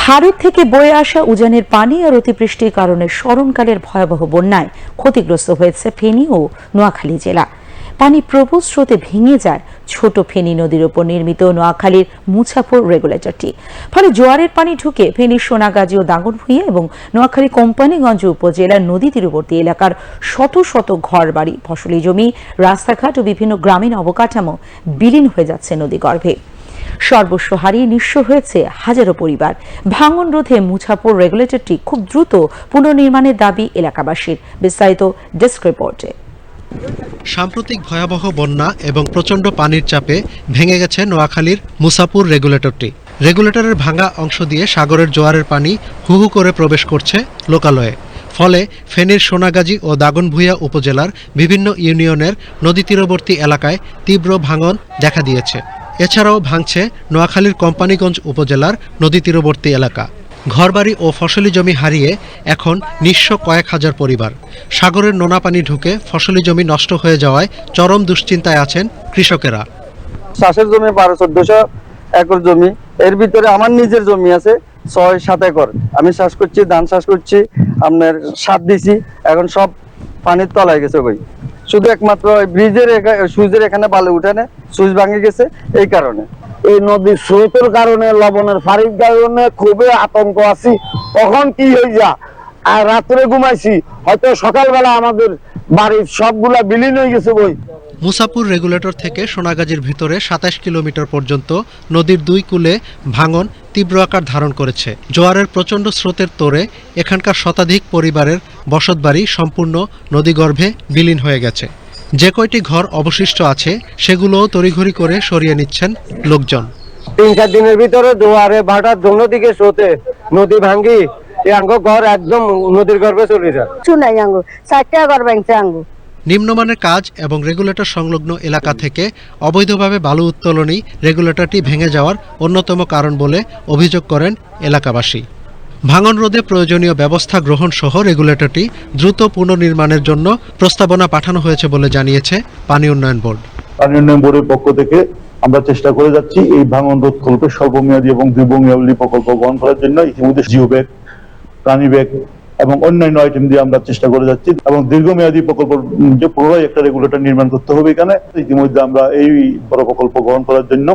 ভারত থেকে বয়ে আসা উজানের পানি আর অতিবৃষ্টির কারণে স্মরণকালের ভয়াবহ বন্যায় ক্ষতিগ্রস্ত হয়েছে ফেনী ও নোয়াখালী জেলা। পানি প্রবল স্রোতে ভেঙে যায় ছোট ফেনী নদীর ওপর নির্মিত নোয়াখালীর মুছাপুর রেগুলেটরটি। ফলে জোয়ারের পানি ঢুকে ফেনীর সোনাগাজী ও দাগনভূঞা এবং নোয়াখালী কোম্পানিগঞ্জ উপজেলার নদী তীরবর্তী এলাকার শত শত ঘরবাড়ি, ফসলি জমি, রাস্তাঘাট ও বিভিন্ন গ্রামীণ অবকাঠামো বিলীন হয়ে যাচ্ছে নদীগর্ভে। সর্বস্ব হারিয়ে নিঃস্ব হয়েছে হাজারো পরিবার। ভাঙন রোধে মুছাপুর রেগুলেটরটি খুব দ্রুত পুনর্নির্মাণের দাবি এলাকাবাসীর। বিস্তারিত ডেস্ক রিপোর্টে। সাম্প্রতিক ভয়াবহ বন্যা এবং প্রচণ্ড পানির চাপে ভেঙে গেছে নোয়াখালীর মুসাপুর রেগুলেটরটি রেগুলেটরের ভাঙা অংশ দিয়ে সাগরের জোয়ারের পানি হু হু করে প্রবেশ করছে লোকালয়ে। ফলে ফেনীর সোনাগাজী ও দাগনভূঞা উপজেলার বিভিন্ন ইউনিয়নের নদী তীরবর্তী এলাকায় তীব্র ভাঙন দেখা দিয়েছে। এছাড়াও ভাঙছে নোয়াখালীর কোম্পানিগঞ্জ উপজেলার নদী তীরবর্তী এলাকা। ঘরবাড়ি ও ফসলি জমি হারিয়ে এখন নিঃস্ব কয়েক হাজার পরিবার। সাগরের নোনা পানি ঢুকে ফসলি জমি নষ্ট হয়ে যাওয়ায় চরম দুশ্চিন্তায় আছেন কৃষকেরা। চাষের জমি বারো চোদ্দশো একর জমি। এর ভিতরে আমার নিজের জমি আছে ছয় সাত একর। আমি চাষ করছি, ধান চাষ করছি, আপনার সাত দিছি, এখন সব পানির তলায় গেছে কই। শুধু একমাত্র ব্রিজের সুইচের এখানে বালু উঠানে সুইচ ভাঙে গেছে, এই কারণে। এই নদীর স্রোতের কারণে, লবণের ফারির কারণে খুবই আতঙ্ক আছি। কখন কি হয়ে যা আর রাত্রে ঘুমাইছি, হয়তো সকালবেলা আমাদের বাড়ির সবগুলা বিলীন হয়ে গেছে বই। মুসাপুর রেগুলেটর থেকে সোনাগাজীর ভিতরে সাতাশ কিলোমিটার পর্যন্ত নদীর দুই কূলে ভাঙন তীব্র আকার ধারণ করেছে। জোয়ারের প্রচণ্ড স্রোতের তোরে এখানকার শতাধিক পরিবারের বসতবাড়ি সম্পূর্ণ নদীগর্ভে বিলীন হয়ে গেছে। যে কয়টি ঘর অবশিষ্ট আছে সেগুলোও তড়িঘড়ি করে সরিয়ে নিচ্ছেন লোকজন। তিন চার দিনের ভিতরে জোয়ারে ভাটার দোনো দিকে স্রোতে নদী ভাঙ্গি এই আঙ্গ ঘর একদম নদীর গর্ভে চলে যায়। কিছু নাই আঙ্গু চারটা ঘর ভাঙছে আঙ্গু। নিম্নমানের কাজ এবং রেগুলেটর সংলগ্ন এলাকা থেকে অবৈধভাবে বালু উত্তোলনই রেগুলেটরটি ভেঙে যাওয়ার অন্যতম কারণ বলে অভিযোগ করেন এলাকাবাসী। ভাঙন রোধে প্রয়োজনীয় ব্যবস্থা গ্রহণ সহ রেগুলেটরটি দ্রুত পুনর্নির্মাণের জন্য প্রস্তাবনা পাঠানো হয়েছে বলে জানিয়েছে পানি উন্নয়ন বোর্ড। পানি উন্নয়ন বোর্ডের পক্ষ থেকে আমরা চেষ্টা করে যাচ্ছি এই ভাঙন রোধ কল্পে স্বল্পমেয়াদী এবং দীর্ঘমেয়াদী প্রকল্প গ্রহণ করার জন্য। ইতিমধ্যে জিও ব্যাগ, প্রাণী ব্যাগ এবং অন্যান্য আইটেম দিয়ে আমরা চেষ্টা করে যাচ্ছি এবং দীর্ঘমেয়াদী প্রকল্প যে পুনরায় একটা রেগুলেটর নির্মাণ করতে হবে এখানে, ইতিমধ্যে আমরা এই বড় প্রকল্প গ্রহণ করার জন্য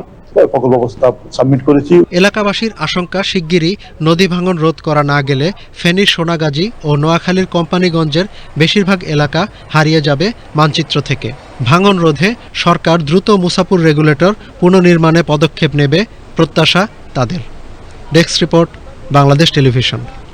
প্রকল্প প্রস্তাব সাবমিট করেছি। এলাকাবাসীর আশঙ্কা, শিগগিরই নদী ভাঙন রোধ করা না গেলে ফেনীর সোনাগাজী ও নোয়াখালীর কোম্পানিগঞ্জের বেশিরভাগ এলাকা হারিয়ে যাবে মানচিত্র থেকে। ভাঙন রোধে সরকার দ্রুত মুসাপুর রেগুলেটর পুনর্নির্মাণে পদক্ষেপ নেবে প্রত্যাশা তাদের। Desk report Bangladesh television